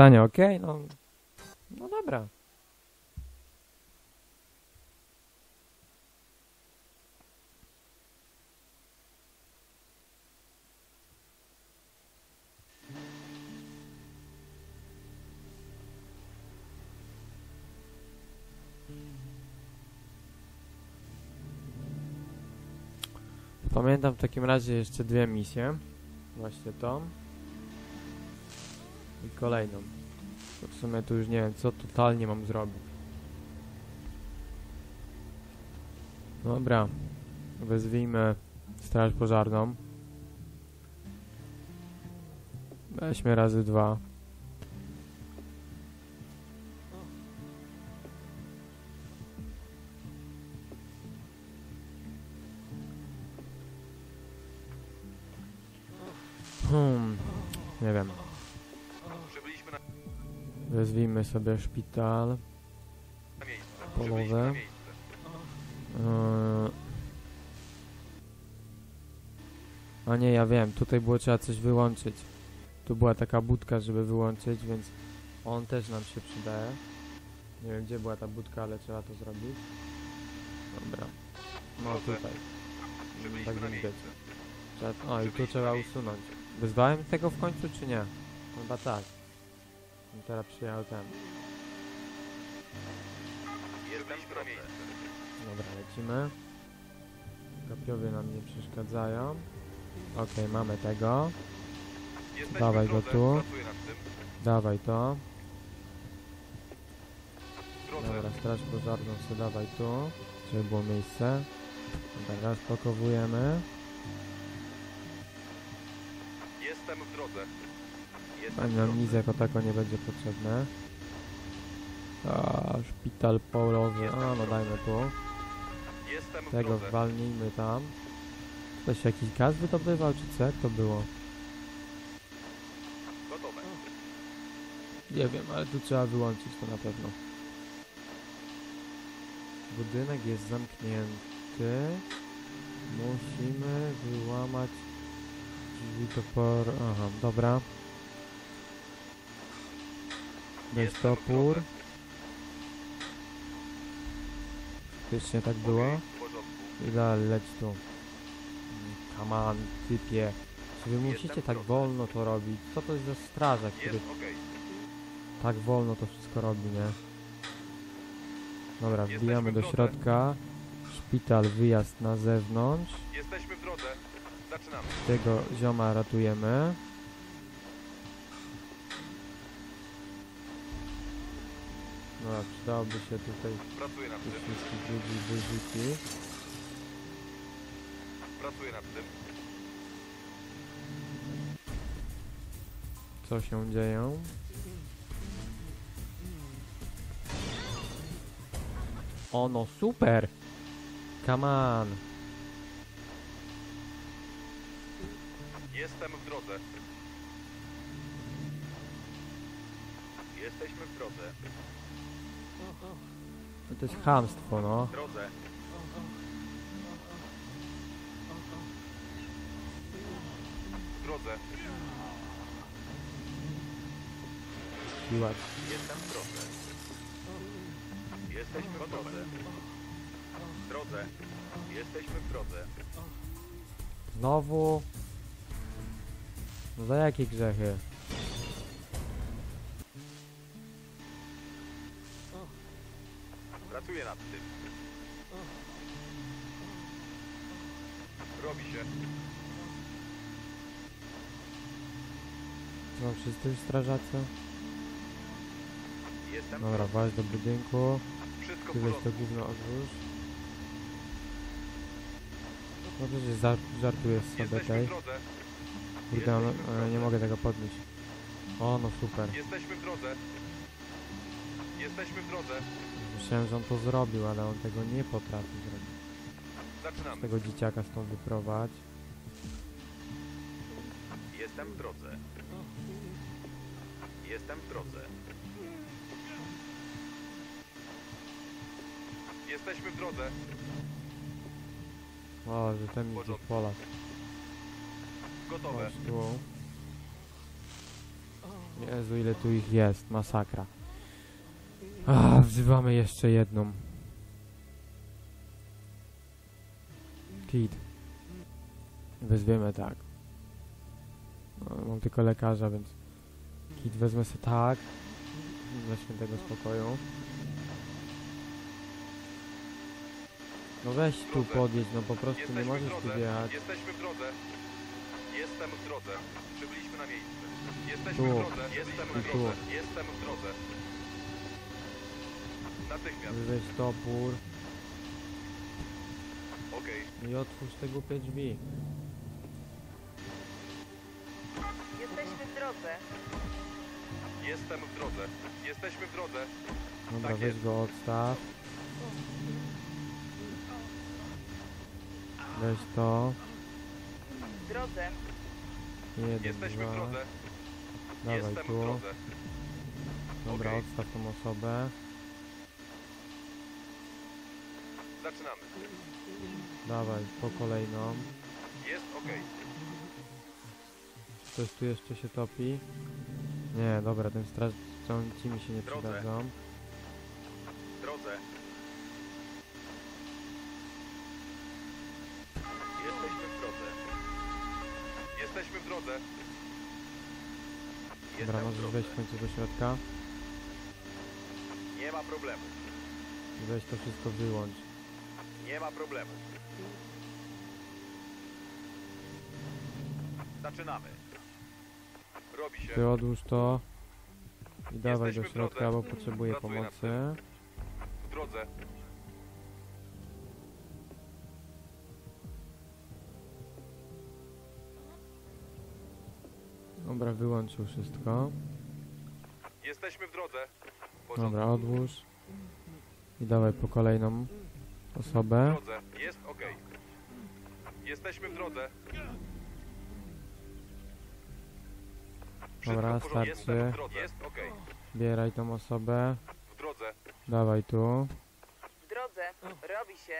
stanie ok? No, no dobra. Pamiętam w takim razie jeszcze dwie misje. Właśnie tą. I kolejną. To w sumie tu już nie wiem, co totalnie mam zrobić. Dobra. Wezwijmy straż pożarną. Weźmy razy dwa. Sobie szpital. Yy... A nie, ja wiem, tutaj było trzeba coś wyłączyć. Tu była taka budka, żeby wyłączyć, więc on też nam się przydaje. Nie wiem, gdzie była ta budka, ale trzeba to zrobić. Dobra. No tutaj. Tak wiecie. Trzeba... O, i tu trzeba usunąć. Wyzwałem tego w końcu, czy nie? Chyba tak. I teraz przyjechał ten. Dobra, lecimy. Kapiowie nam nie przeszkadzają. Okej, mamy tego. Jesteśmy Dawaj go tu. Dawaj to. Dobra, straż pożarną sobie dawaj tu. Żeby było miejsce. Dobra, rozpakowujemy. Jestem w drodze. W nam nic jako tako nie będzie potrzebne. A, szpital polowy. A, no dajmy tu. Tego walnijmy tam. Ktoś jakiś gaz wydobywał, czy co? Jak to było? Nie wiem, ale tu trzeba wyłączyć to na pewno. Budynek jest zamknięty. Musimy wyłamać drzwi do por... Aha, dobra. Weź topór. Faktycznie tak było. I dalej leć tu. Come on, typie. Czy wy musicie tak wolno to robić? Co to jest za strażak, który tak wolno to wszystko robi, nie? Dobra, wbijamy do środka. Szpital, wyjazd na zewnątrz. Jesteśmy w drodze. Zaczynamy. Tego zioma ratujemy. Dobra, przydałoby się tutaj Pracuję nad tych tym. wszystkich ludzi wyrzucić. Pracuję nad tym. Co się dzieje? O no super! Come on! Jestem w drodze. Jesteśmy w drodze. To jest chamstwo, no. W drodze. W drodze. Jestem w drodze. Jesteśmy w drodze. W drodze. Jesteśmy w drodze. Znowu? No za jakie grzechy? Pracuję nad tym. Robi się. No wszyscy już strażacy? Jestem Dobra, w drodze. właź do budynku. Wszystko Ty weź to gówno odwróć. No przecież żar żartujesz sobie tej. Kurde, no, nie mogę tego podnieść. O, no super. Jesteśmy w drodze. Jesteśmy w drodze. Myślałem, że on to zrobił, ale on tego nie potrafi zrobić. Zaczynamy. Tego dzieciaka stąd wyprowadź. Jestem w drodze. Jestem w drodze. Jesteśmy w drodze. O, że ten porządku. polach. Gotowe. Chodź tu. Jezu, ile tu ich jest, masakra. A, wzywamy jeszcze jedną. Kid. Wezwiemy tak. No, mam tylko lekarza, więc Kid wezmę sobie tak. Dla świętego spokoju. No weź tu podjedź, no po prostu nie Jesteśmy w możesz tu wjechać. Jesteśmy w drodze. Jestem w drodze. Przybyliśmy na miejsce. Jesteśmy Tu. w drodze. Jestem I w tu. drodze. Jestem w drodze. Natychmiast. Weź topór Okej. i otwórz te głupie drzwi. Jesteśmy w drodze. Jestem w drodze. Jesteśmy w drodze. Dobra, Tak weź jest. go odstaw. Weź to. W drodze. Jeden, Jesteśmy w drodze. Dawaj Jestem w tu. drodze. Dobra, Okej. odstaw tą osobę. Zaczynamy. Dawaj, po kolejną. Jest okej. Ktoś tu jeszcze się topi? Nie, dobra, tym strażnicy mi się nie Drodze. przydadzą. W drodze. Jesteśmy w drodze. Jesteśmy w drodze. Dobra, Jestem w możesz drodze. wejść w końcu do środka. Nie ma problemu. Weź to wszystko wyłącz. Nie ma problemu. Zaczynamy. Robi się. Ty odłóż to. I dawaj do Jesteśmy w środka, bo potrzebuję Pracuję nad pomocy. W drodze. Dobra, wyłączył wszystko. Jesteśmy w drodze. W porządku. Dobra, odłóż. I dawaj po kolejną W osobę. drodze. Jest okej. Jesteśmy w drodze. Wszystko Dobra, w porządku. starczy. W drodze. Jest okej. Bieraj tą osobę. W drodze. Dawaj tu. W drodze. Robi się.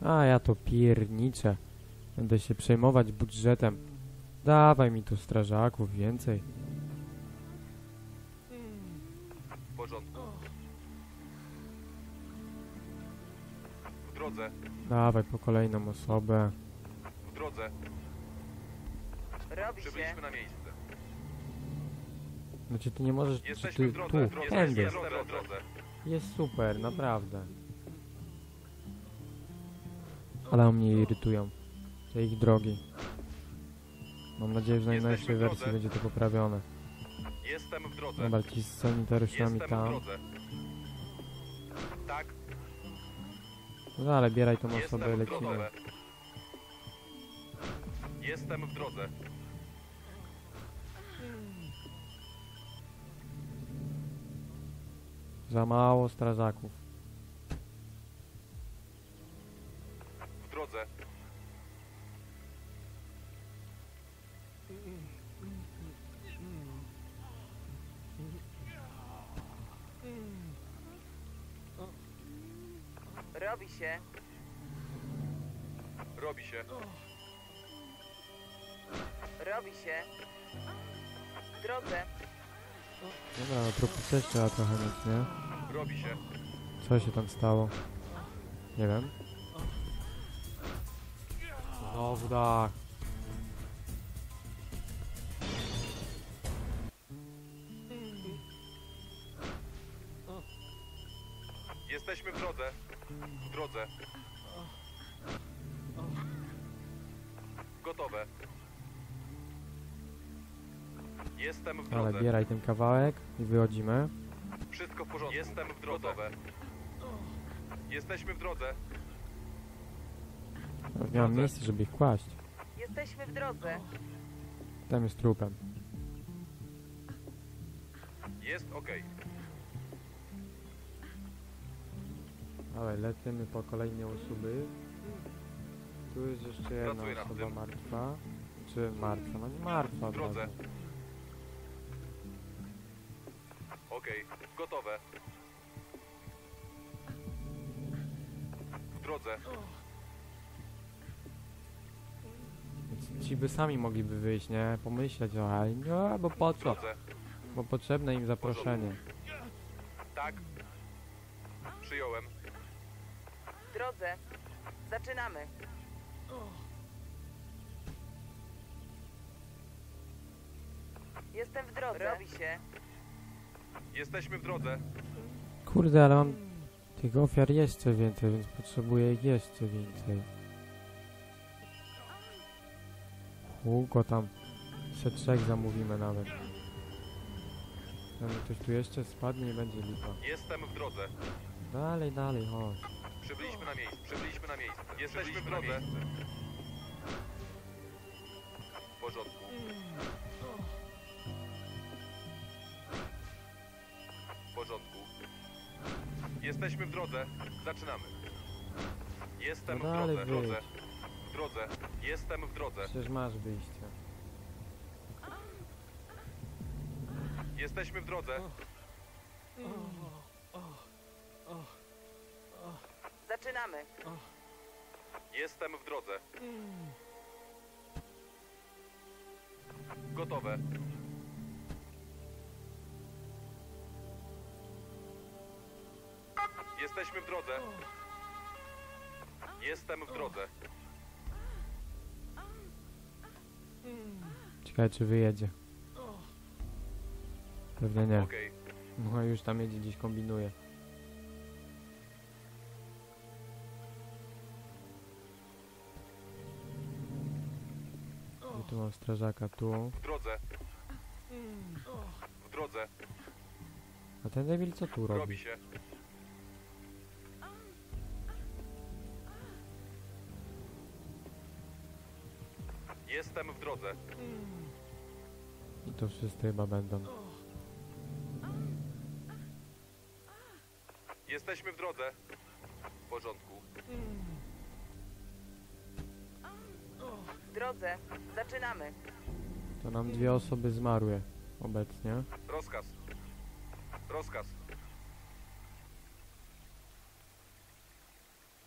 A ja to pierniczę. Będę się przejmować budżetem. Dawaj mi tu strażaków więcej. Drodze. Dawaj po kolejną osobę. W drodze. Robi się. Przybyliśmy na miejsce. Znaczy ty nie możesz... Czy Jesteśmy ty, w drodze. tu, w drodze. tędy. Jestem w drodze. Jest super, naprawdę. Ale mnie irytują. Te ich drogi. Mam nadzieję, że w Jesteśmy najnowszej w wersji drodze. będzie to poprawione. Jestem w drodze. Dobra, ci z sanitariuszami Jestem w tam. drodze. No ale bieraj tą Jestem osobę, w lecimy. drodze. Jestem w drodze. Za mało strażaków. W drodze. Robi się. Robi się. Robi się. W drodze. Dobra, no też trzeba trochę mieć, nie? Robi się. Co się tam stało? Nie wiem. Znowu dach. Jesteśmy w drodze. W drodze. Gotowe. Jestem w Ale drodze. bieraj ten kawałek i wychodzimy. Wszystko w porządku. Jestem w drodze. Gotowe. Jesteśmy w drodze. Już nie mam miejsca, żeby ich kłaść. Jesteśmy w drodze. Tam jest trupem. Jest okej. Ale lecimy po kolejne osoby. Tu jest jeszcze jedna nad osoba martwa. Czy martwa? No nie martwa. W od drodze. razu. Okej. Gotowe. W drodze. ci by sami mogliby wyjść, nie? Pomyśleć o ale nie, bo po W co? drodze. Bo potrzebne im zaproszenie. Tak. Przyjąłem. W drodze. Zaczynamy. Jestem w drodze. Robi się. Jesteśmy w drodze. Kurde, ale mam tych ofiar jeszcze więcej, więc potrzebuję ich jeszcze więcej. Łuko tam. Se trzech zamówimy nawet. Zanim ktoś tu jeszcze spadnie i będzie lipa. Jestem w drodze. Dalej, dalej, chodź. Przybyliśmy na miejsce. Przybyliśmy na miejsce. Jesteśmy w drodze. W porządku. W porządku. Jesteśmy w drodze. Zaczynamy. Jestem w No dalej drodze. drodze. wyjdź. W drodze. Jestem w drodze. Przecież masz wyjście. Jesteśmy w drodze. Zaczynamy. Jestem w drodze. Gotowe. Jesteśmy w drodze. Jestem w drodze. Ciekawe czy wyjedzie. Pewnie nie. Okej. No już tam jedzie, gdzieś kombinuje. Tu mam strażaka, tu. W drodze. W drodze. A ten debil co tu robi? Robi się. Jestem w drodze. I to wszyscy chyba będą. Jesteśmy w drodze. W porządku. Drodze. Zaczynamy. To nam dwie osoby zmarły obecnie. Rozkaz. Rozkaz.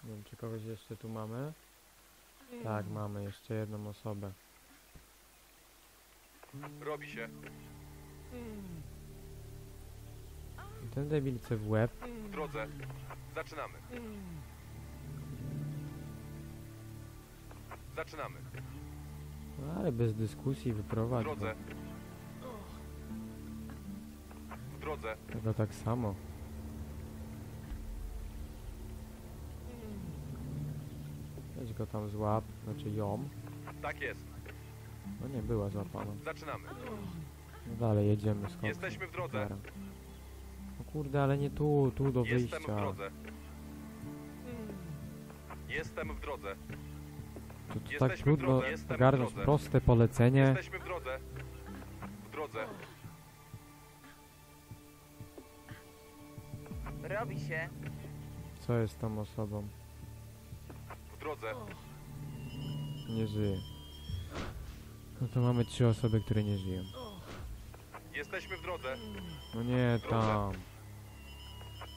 Nie wiem, czy kogoś jeszcze tu mamy. Tak, mamy jeszcze jedną osobę. Robi się. I ten debil chce w łeb. W drodze. Zaczynamy. Zaczynamy. No, ale bez dyskusji W wyprowadź go. drodze. W drodze. Tego tak samo. Weź go tam złap, znaczy ją. Tak jest. No nie była złapana. Zaczynamy. No dalej jedziemy skąd. Jesteśmy w drodze. No kurde, ale nie tu, tu do Jestem w wyjścia. drodze. Jestem w drodze. To, to tak Jesteśmy w trudno drodze, jestem w ogarnąć drodze. proste polecenie. Jesteśmy w drodze. W drodze. Robi się. Co jest tą osobą? W drodze. Nie żyje. No to mamy trzy osoby, które nie żyją. Jesteśmy w drodze. No nie tam.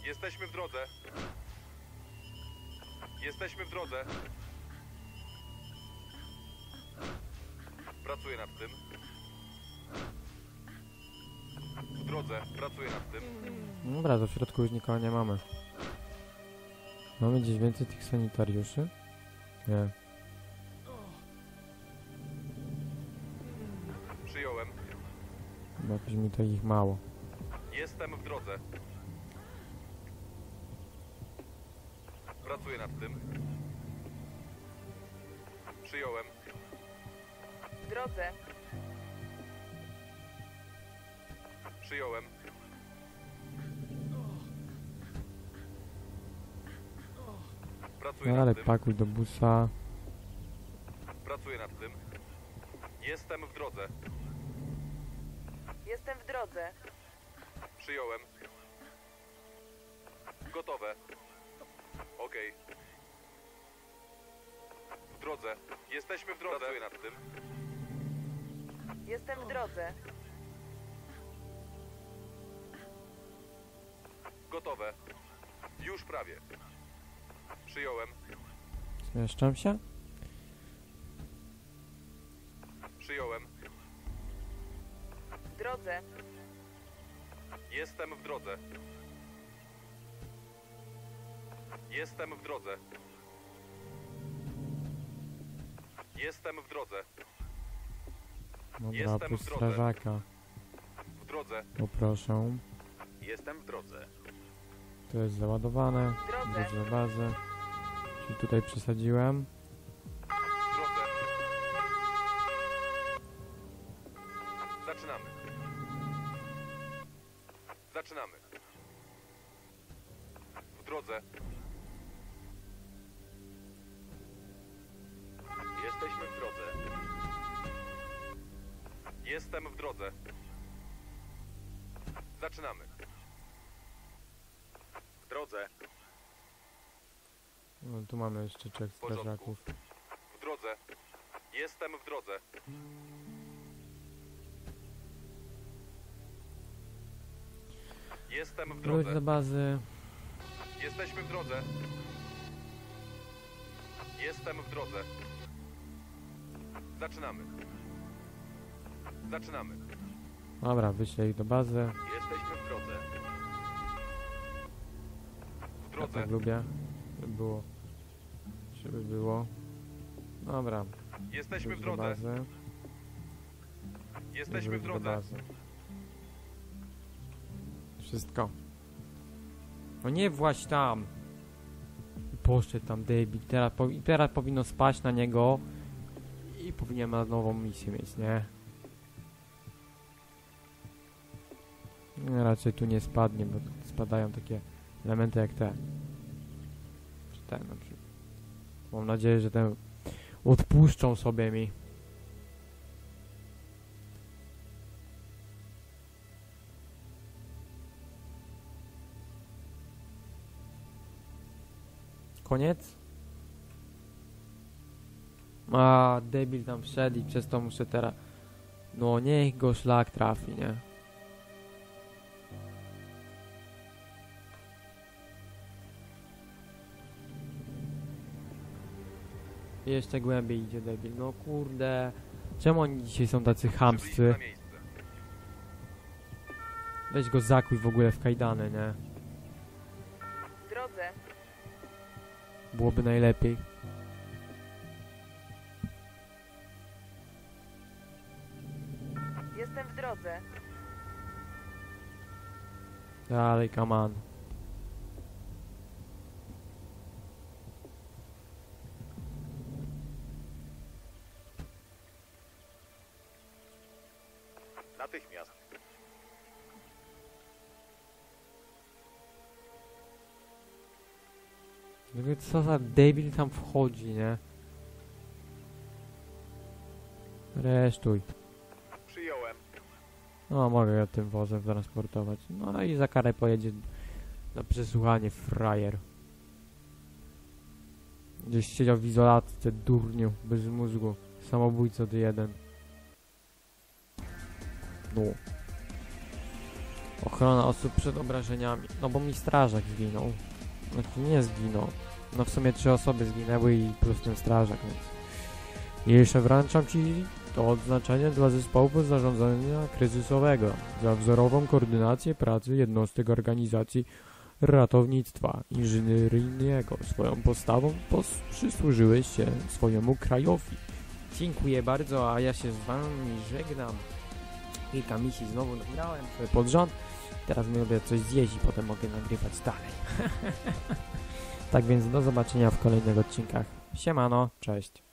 Jesteśmy w drodze. Jesteśmy w drodze. Pracuję nad tym. W drodze. Pracuję nad tym. No Dobra, do środku już nikogo nie mamy. Mamy gdzieś więcej tych sanitariuszy? Nie. Przyjąłem. Chyba jakoś mi to ich mało. Jestem w drodze. Pracuję nad tym. Przyjąłem. W drodze. Przyjąłem. Pracuję No nad ale tym. pakuj do busa. Pracuję nad tym. Jestem w drodze. Jestem w drodze. Przyjąłem. Gotowe. Okej. W drodze. Jesteśmy w drodze. Pracuję nad tym. Jestem w drodze. Gotowe. Już prawie. Przyjąłem. Zmieszczam się? Przyjąłem. W drodze. Jestem w drodze. Jestem w drodze. Jestem w drodze. Dobra, Jestem plus w drodze. strażaka. W drodze. Poproszę. Jestem w drodze. To jest załadowane. W drodze. Do bazy. Czyli tutaj przesadziłem. W drodze. Zaczynamy. Zaczynamy. W drodze. Jestem w drodze. Zaczynamy. W drodze. No, tu mamy jeszcze trzech porządku. strażaków. W drodze. Jestem w drodze. Jestem w Wróć drodze. do bazy. Jesteśmy w drodze. Jestem w drodze. Zaczynamy. Zaczynamy. Dobra, wyślę ich do bazy. Jesteśmy w drodze. W Ja drodze. tak lubię. Żeby było. Żeby było. Dobra. Jesteśmy w drodze. Jesteśmy w drodze. Wszystko. No nie właź tam. Poszedł tam debil. Teraz, po, teraz powinno spaść na niego. I powinien na nową misję mieć, nie? Raczej tu nie spadnie, bo spadają takie elementy jak te. Czy ten na przykład. Mam nadzieję, że ten odpuszczą sobie mi. Koniec? A, debil tam wszedł i przez to muszę teraz... No niech go szlak trafi, nie? Jeszcze głębiej idzie debil. No kurde. Czemu oni dzisiaj są tacy chamscy? Weź go zakuj w ogóle w kajdany, nie? W drodze. Byłoby najlepiej. Jestem w drodze. Dalej, come on. Natychmiast. Mówię, Co za debil tam wchodzi, nie? Resztuj. Przyjąłem. No, mogę go tym wozem transportować. No i za karę pojedzie na przesłuchanie frajer. Gdzieś siedział w izolacji, durniu, bez mózgu. Samobójca ty jeden. No. Ochrona osób przed obrażeniami. No bo mi strażak zginął. Znaczy nie zginął. No w sumie trzy osoby zginęły i plus ten strażak, więc... Jeszcze wręczam ci to odznaczenie dla zespołu zarządzania kryzysowego za wzorową koordynację pracy jednostek organizacji ratownictwa inżynieryjnego. Swoją postawą pos- przysłużyłeś się swojemu krajowi. Dziękuję bardzo, a ja się z wami żegnam. Kilka misji znowu nagrałem sobie pod rząd. Teraz mogę coś zjeść i potem mogę nagrywać dalej. tak więc do zobaczenia w kolejnych odcinkach. Siemano, cześć.